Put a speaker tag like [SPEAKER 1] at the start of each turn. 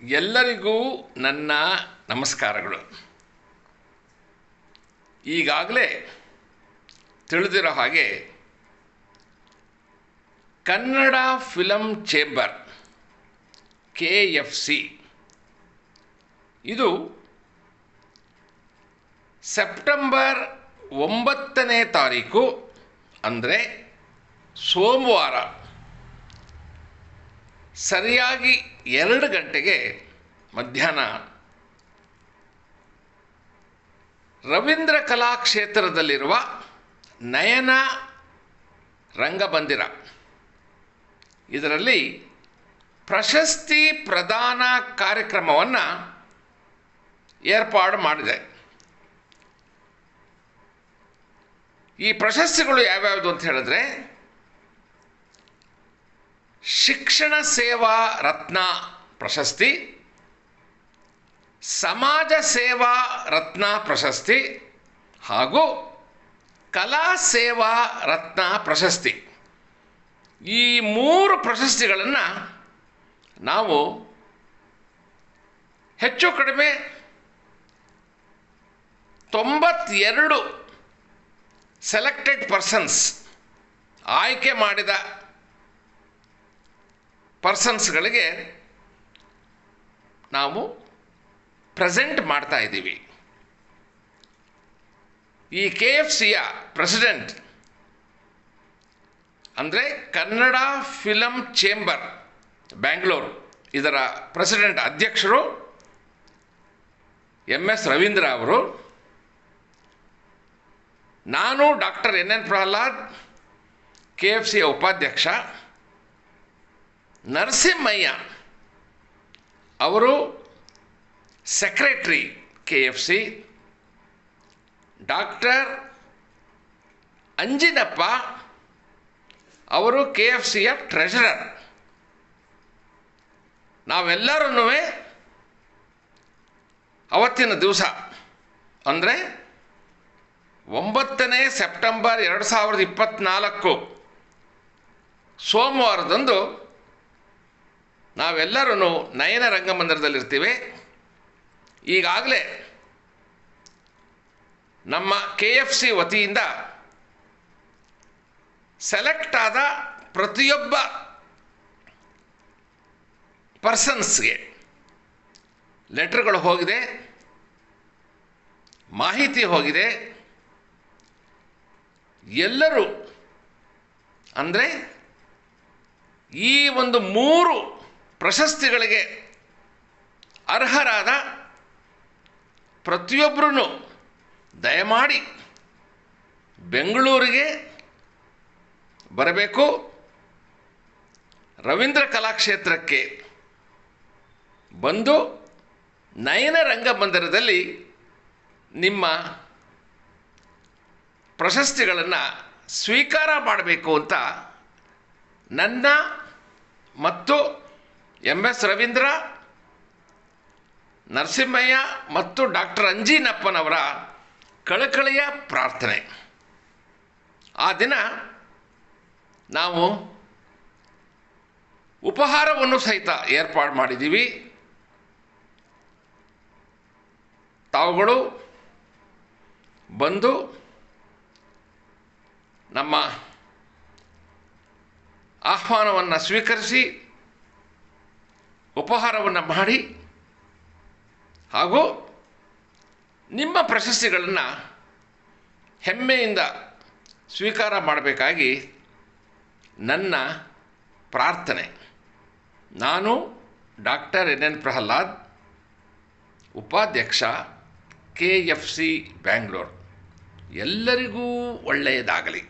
[SPEAKER 1] ಎಲ್ಲರಿಗೂ ನನ್ನ ನಮಸ್ಕಾರಗಳು. ಈಗಾಗಲೇ ತಿಳಿದಿರೋ ಹಾಗೆ Kannada film chamber, K F C, ಇದು ಸೆಪ್ಟೆಂಬರ್ ಒಂಬತ್ತನೇ ತಾರೀಕು, ಅಂದರೆ ಸೋಮವಾರ. ಸರಿಯಾಗಿ ಎರಡು ಗಂಟೆಗೆ ಮಧ್ಯಾಹ್ನ. ರವೀಂದ್ರ ಕಲಾಕ್ಷೇತ್ರದಲ್ಲಿರುವ ನಯನ ರಂಗಮಂದಿರ. ಇದರಲ್ಲಿ ಪ್ರಶಸ್ತಿ ಪ್ರದಾನ ಕಾರ್ಯಕ್ರಮವನ್ನು ಏರ್ಪಾಡು ಮಾಡಿದೆ. ಈ ಪ್ರಶಸ್ತಿಗಳು ಯಾವ್ಯಾವುದು ಅಂತ ಹೇಳಿದ್ರೆ ಶಿಕ್ಷಣ ಸೇವಾ ರತ್ನ ಪ್ರಶಸ್ತಿ, ಸಮಾಜ ಸೇವಾ ರತ್ನ ಪ್ರಶಸ್ತಿ ಹಾಗೂ ಕಲಾ ಸೇವಾ ರತ್ನ ಪ್ರಶಸ್ತಿ. ಈ ಮೂರು ಪ್ರಶಸ್ತಿಗಳನ್ನು ನಾವು ಹೆಚ್ಚು ಕಡಿಮೆ ತೊಂಬತ್ತೆರಡು ಸೆಲೆಕ್ಟೆಡ್ ಪರ್ಸನ್ಸ್ ಆಯ್ಕೆ ಮಾಡಿದ ಪರ್ಸನ್ಸ್ಗಳಿಗೆ ನಾವು ಪ್ರೆಸೆಂಟ್ ಮಾಡ್ತಾ ಇದ್ದೀವಿ. ಈ ಕೆ ಎಫ್ ಸಿಯ ಪ್ರೆಸಿಡೆಂಟ್ ಅಂದರೆ ಕನ್ನಡ ಫಿಲಂ ಚೇಂಬರ್ ಬ್ಯಾಂಗ್ಳೂರು ಇದರ ಪ್ರೆಸಿಡೆಂಟ್ ಅಧ್ಯಕ್ಷರು ಎಂ ಎಸ್ ರವೀಂದ್ರ ಅವರು, ನಾನು doctor N N Prahlad K F ಸಿಯ ಉಪಾಧ್ಯಕ್ಷ ನರಸಿಂಹಯ್ಯ ಅವರು secretary K F C doctor Anjinappa ಅವರು ಕೆ ಎಫ್ ಸಿಯ ಟ್ರೆಷರರ್ ನಾವೆಲ್ಲರೂ ಅವತ್ತಿನ ದಿವಸ, ಅಂದರೆ ಒಂಬತ್ತನೇ ಸೆಪ್ಟೆಂಬರ್ ಎರಡು ಸಾವಿರದ ಇಪ್ಪತ್ತ್ನಾಲ್ಕು ಸೋಮವಾರದಂದು ನಾವೆಲ್ಲರೂ ನಯನ ರಂಗಮಂದಿರದಲ್ಲಿರ್ತೀವಿ. ಈಗಾಗಲೇ ನಮ್ಮ ಕೆ ಎಫ್ ಸಿ ವತಿಯಿಂದ ಸೆಲೆಕ್ಟ್ ಆದ ಪ್ರತಿಯೊಬ್ಬ ಪರ್ಸನ್ಸ್ಗೆ ಲೆಟ್ರ್ಗಳು ಹೋಗಿದೆ, ಮಾಹಿತಿ ಹೋಗಿದೆ. ಎಲ್ಲರೂ ಅಂದರೆ ಈ ಒಂದು ಮೂರು ಪ್ರಶಸ್ತಿಗಳಿಗೆ ಅರ್ಹರಾದ ಪ್ರತಿಯೊಬ್ಬರೂ ದಯಮಾಡಿ ಬೆಂಗಳೂರಿಗೆ ಬರಬೇಕು. ರವೀಂದ್ರ ಕಲಾಕ್ಷೇತ್ರಕ್ಕೆ ಬಂದು ನಯನ ರಂಗಮಂದಿರದಲ್ಲಿ ನಿಮ್ಮ ಪ್ರಶಸ್ತಿಗಳನ್ನು ಸ್ವೀಕಾರ ಮಾಡಬೇಕು ಅಂತ ನನ್ನ ಮತ್ತು ಎಂ ಎಸ್ ರವೀಂದ್ರ, ನರಸಿಂಹಯ್ಯ ಮತ್ತು ಡಾಕ್ಟರ್ ಅಂಜಿನಪ್ಪನವರ ಕಳಕಳಿಯ ಪ್ರಾರ್ಥನೆ. ಆ ದಿನ ನಾವು ಉಪಹಾರವನ್ನು ಸಹಿತ ಏರ್ಪಾಡು ಮಾಡಿದ್ದೀವಿ. ತಾವುಗಳು ಬಂದು ನಮ್ಮ ಆಹ್ವಾನವನ್ನು ಸ್ವೀಕರಿಸಿ ಉಪಹಾರವನ್ನು ಮಾಡಿ ಹಾಗೂ ನಿಮ್ಮ ಪ್ರಶಸ್ತಿಗಳನ್ನು ಹೆಮ್ಮೆಯಿಂದ ಸ್ವೀಕಾರ ಮಾಡಬೇಕಾಗಿ ನನ್ನ ಪ್ರಾರ್ಥನೆ. ನಾನು ಡಾಕ್ಟರ್ ಎನ್ ಎನ್ ಪ್ರಹ್ಲಾದ್, ಉಪಾಧ್ಯಕ್ಷ ಕೆ ಎಫ್ ಸಿ ಬ್ಯಾಂಗ್ಳೂರ್. ಎಲ್ಲರಿಗೂ ಒಳ್ಳೆಯದಾಗಲಿ.